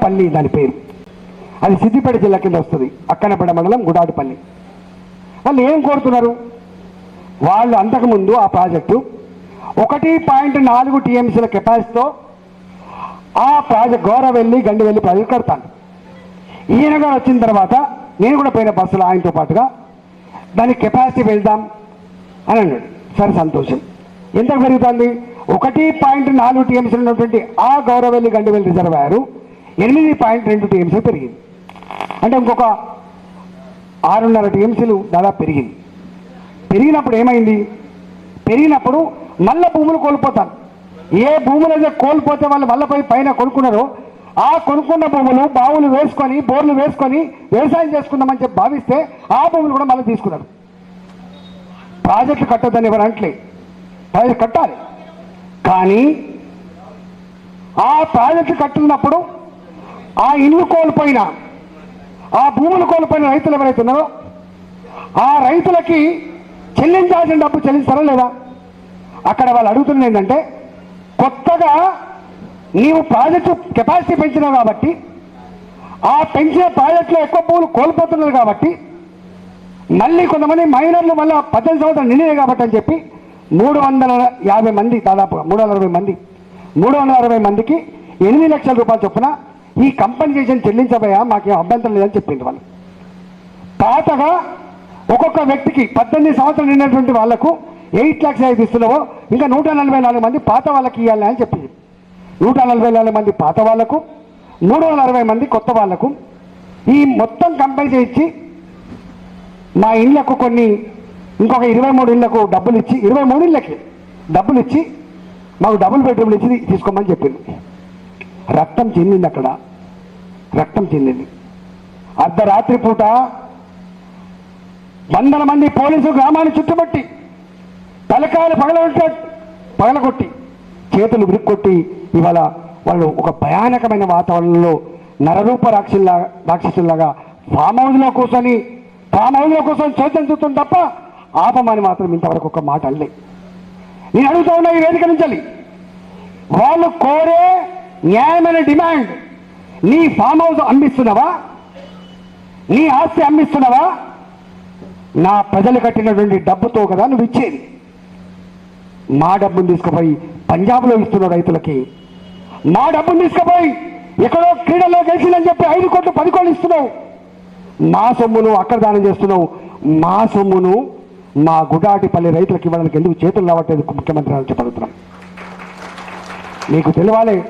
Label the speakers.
Speaker 1: గుడాడిపల్లి దాని పేరు. అది సిద్దిపేట జిల్లా కింద వస్తుంది. అక్కనపేట మండలం గుడాడిపల్లి. వాళ్ళు ఏం కోరుతున్నారు? వాళ్ళు అంతకుముందు ఆ ప్రాజెక్టు ఒకటి పాయింట్ నాలుగు టీఎంసీల కెపాసిటీతో ఆ ప్రాజెక్ట్ గౌరవెల్లి గండివెల్లి ప్రాజెక్ట్ కడతాను ఈయన గారు వచ్చిన తర్వాత నేను కూడా పోయిన బస్సులో ఆయనతో పాటుగా దాని కెపాసిటీ వెళ్దాం అని అన్నాడు. సరే సంతోషం. ఎంత పెరుగుతుంది? ఒకటి పాయింట్ నాలుగు టీఎంసీలు ఉన్నటువంటి ఆ గౌరవెల్లి గండివెల్లి రిజర్వాయరు ఎనిమిది పాయింట్ రెండు టీఎంసీలు పెరిగింది. అంటే ఇంకొక ఆరున్నర టీఎంసీలు దాదాపు పెరిగింది. పెరిగినప్పుడు ఏమైంది? పెరిగినప్పుడు మళ్ళీ భూములు కోల్పోతారు. ఏ భూములు అయితే కోల్పోతే వాళ్ళు మళ్ళీ పోయి పైన కొనుక్కున్నారో ఆ కొనుక్కున్న భూములు బావులు వేసుకొని బోర్లు వేసుకొని వ్యవసాయం చేసుకుందామని చెప్పి భావిస్తే ఆ భూములు కూడా మళ్ళీ తీసుకున్నారు. ప్రాజెక్టు కట్టొద్దని ఎవరు అంటలే ప్రాజెక్ట్ కట్టాలి. కానీ ఆ ప్రాజెక్టు కట్టినప్పుడు ఆ ఇల్లు కోల్పోయిన ఆ భూములు కోల్పోయిన రైతులు ఎవరైతే ఉన్నారో ఆ రైతులకి చెల్లించాల్సిన డబ్బు చెల్లిస్తారా లేదా? అక్కడ వాళ్ళు అడుగుతున్నది ఏంటంటే కొత్తగా నీవు ప్రాజెక్టు కెపాసిటీ పెంచినావు కాబట్టి ఆ పెంచిన ప్రాజెక్టులో ఎక్కువ భూములు కోల్పోతున్నారు కాబట్టి మళ్ళీ కొంతమంది మైనర్లు మళ్ళీ పద్దెనిమిది సంవత్సరాలు నిండినాయి కాబట్టి అని చెప్పి మూడు వందల యాభై మంది దాదాపుగా మూడు వందల అరవై మంది మూడు వందల అరవై మందికి ఎనిమిది లక్షల రూపాయలు చొప్పున ఈ కంపెన్సేషన్ చెల్లించబోయా? మాకేం అభ్యంతరం లేదని చెప్పింది వాళ్ళు. పాతగా ఒక్కొక్క వ్యక్తికి పద్దెనిమిది సంవత్సరాలు నిండినటువంటి వాళ్ళకు ఎయిట్ ల్యాక్స్ ఐదు ఇస్తున్నావు ఇంకా నూట నలభై నాలుగు మంది పాత వాళ్ళకి ఇవ్వాలి అని చెప్పింది. నూట నలభై నాలుగు మంది పాత వాళ్ళకు మూడు వందల అరవై మంది కొత్త వాళ్ళకు ఈ మొత్తం కంపెనీ ఇచ్చి మా ఇళ్ళకు కొన్ని ఇంకొక ఇరవై మూడు ఇళ్ళకు డబ్బులు ఇచ్చి ఇరవై మూడు ఇళ్ళకి డబ్బులు ఇచ్చి మాకు డబుల్ బెడ్రూమ్లు ఇచ్చి తీసుకోమని చెప్పింది రక్తం చెందింది అక్కడ. రక్తం చెందింది. అర్ధరాత్రి పూట వందల మంది పోలీసులు గ్రామాన్ని చుట్టుముట్టి తలకాయలు పగలగొట్ట పగలగొట్టి చేతులు విరుక్కొట్టి ఇవాళ వాళ్ళు ఒక భయానకమైన వాతావరణంలో నరరూప రాక్షసులా రాక్షసులాగా ఫామ్ హౌస్లో కూర్చొని ఫామ్ హౌస్లో కూర్చొని చోద్యం చూస్తుంది తప్ప ఆపమని మాత్రం ఇంతవరకు ఒక మాట అనలే. నేను అడుగుతా ఉన్నా ఈ వేదిక నుంచి వాళ్ళు కోరే న్యాయమైన డిమాండ్. నీ ఫామ్ హౌస్ అమ్మిస్తున్నావా? నీ ఆస్తి అమ్మిస్తున్నావా? నా ప్రజలు కట్టినటువంటి డబ్బుతో కదా నువ్వు ఇచ్చేది. మా డబ్బును తీసుకుపోయి పంజాబ్లో ఇస్తున్నావు రైతులకి మా డబ్బును తీసుకుపోయి ఎక్కడో క్రీడల్లో గెలిచిందని చెప్పి ఐదు కోట్లు పది కోట్లు ఇస్తున్నావు. మా సొమ్మును అక్కడ దానం చేస్తున్నావు. మా సొమ్మును మా గుడాటిపల్లి రైతులకు ఇవ్వడానికి ఎందుకు చేతులు రావట్లేదు ముఖ్యమంత్రి అని చెప్పగలుగుతున్నాం నీకు తెలియాలి